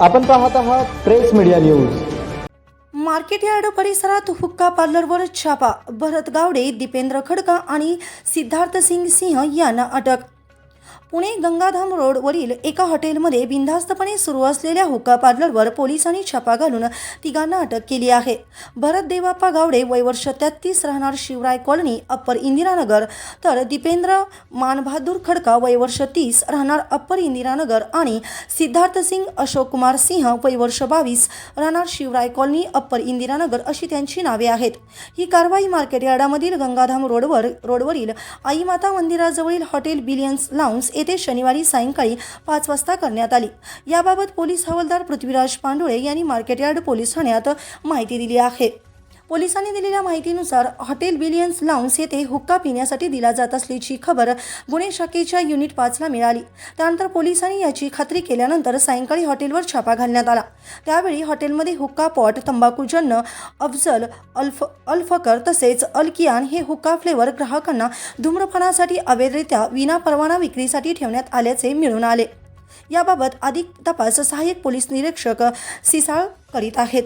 आपण पाहत आहात press media news. Market yard परिसरात हुक्का पार्लरवर छापा. भरत गावडे दीपेंद्र खडका आणि सिद्धार्थ सिंग सिंह यांना अटक. पुणे गंगाधाम रोडवरील एका हॉटेलमध्ये बिनधास्तपणे सुरू असलेल्या हुक्का पार्लरवर पोलिसांनी छापा घालून तिघांना अटक केली आहे. भरत देवाप्पा गावडे वयवर्ष तेहतीस राहणार शिवराय कॉलनी अप्पर इंदिरानगर. तर दीपेंद्र मानबहादूर खडका वयवर्ष तीस राहणार अप्पर इंदिरानगर आणि सिद्धार्थ सिंग अशोक कुमार सिंह वयवर्ष बावीस राहणार शिवराय कॉलनी अप्पर इंदिरानगर अशी त्यांची नावे आहेत. ही कारवाई मार्केट यार्डामधील गंगाधाम रोडवर रोडवरील आईमाता मंदिराजवळील हॉटेल बिलियन्स लाउन्स येथे शनिवारी सायंकाळी पाच वाजता करण्यात आली. याबाबत पोलीस हवालदार पृथ्वीराज पांडुळे यांनी मार्केटयार्ड पोलीस ठाण्यात माहिती दिली आहे. पोलिसांनी दिलेल्या माहितीनुसार हॉटेल बिलियन्स लाउन्स येथे हुक्का पिण्यासाठी दिला जात असल्याची खबर गुन्हे शाखेच्या युनिट पाचला मिळाली. त्यानंतर पोलिसांनी याची खात्री केल्यानंतर सायंकाळी हॉटेलवर छापा घालण्यात आला. त्यावेळी हॉटेलमध्ये हुक्का पॉट तंबाखूजन्य अफजल अल्फ अल्फकर तसेच अलकियान हे हुक्का फ्लेवर ग्राहकांना धूम्रपणासाठी अवैधरित्या विनापरवाना विक्रीसाठी ठेवण्यात आल्याचे मिळून आले. याबाबत अधिक तपास सहाय्यक पोलीस निरीक्षक सिसाळ करीत आहेत.